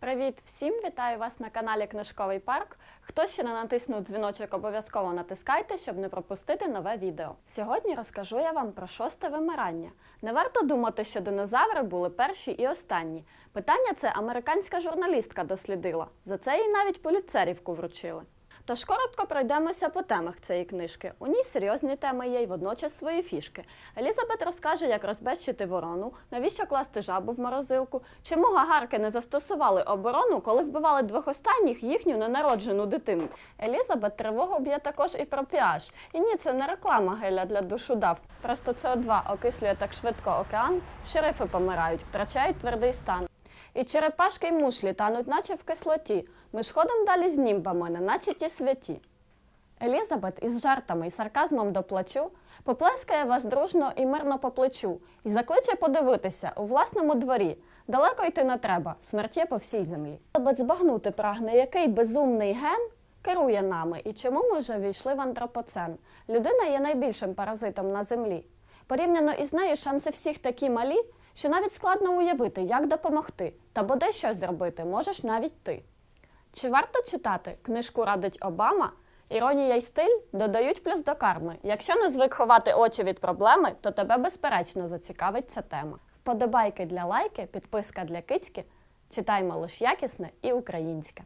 Привіт всім! Вітаю вас на каналі Книжковий парк. Хто ще не натиснув дзвіночок, обов'язково натискайте, щоб не пропустити нове відео. Сьогодні розкажу я вам про шосте вимирання. Не варто думати, що динозаври були перші і останні. Питання це американська журналістка дослідила. За це їй навіть поліцерівку вручили. Тож коротко пройдемося по темах цієї книжки. У ній серйозні теми є й водночас свої фішки. Елізабет розкаже, як розбещити ворону, навіщо класти жабу в морозилку, чому гагарки не застосували оборону, коли вбивали двох останніх їхню ненароджену дитину. Елізабет тривогу б'є також і про pH. І ні, це не реклама геля для душу дав. Просто СО2 окислює так швидко океан, шерифи помирають, втрачають твердий стан. І черепашки й мушлі тануть, наче в кислоті. Ми ж ходимо далі з німбами, не наче ті святі. Елізабет із жартами і сарказмом до плачу поплескає вас дружно і мирно по плечу і закличе подивитися у власному дворі. Далеко йти не треба, смерть є по всій землі. Елізабет збагнути прагне, який безумний ген керує нами і чому ми вже війшли в антропоцен. Людина є найбільшим паразитом на землі. Порівняно із нею шанси всіх такі малі, що навіть складно уявити, як допомогти, та бодай щось зробити можеш навіть ти. Чи варто читати? Книжку радить Обама. Іронія й стиль додають плюс до карми. Якщо не звик ховати очі від проблеми, то тебе безперечно зацікавить ця тема. Вподобайки для лайки, підписка для кицьки. Читаймо лиш якісне і українське.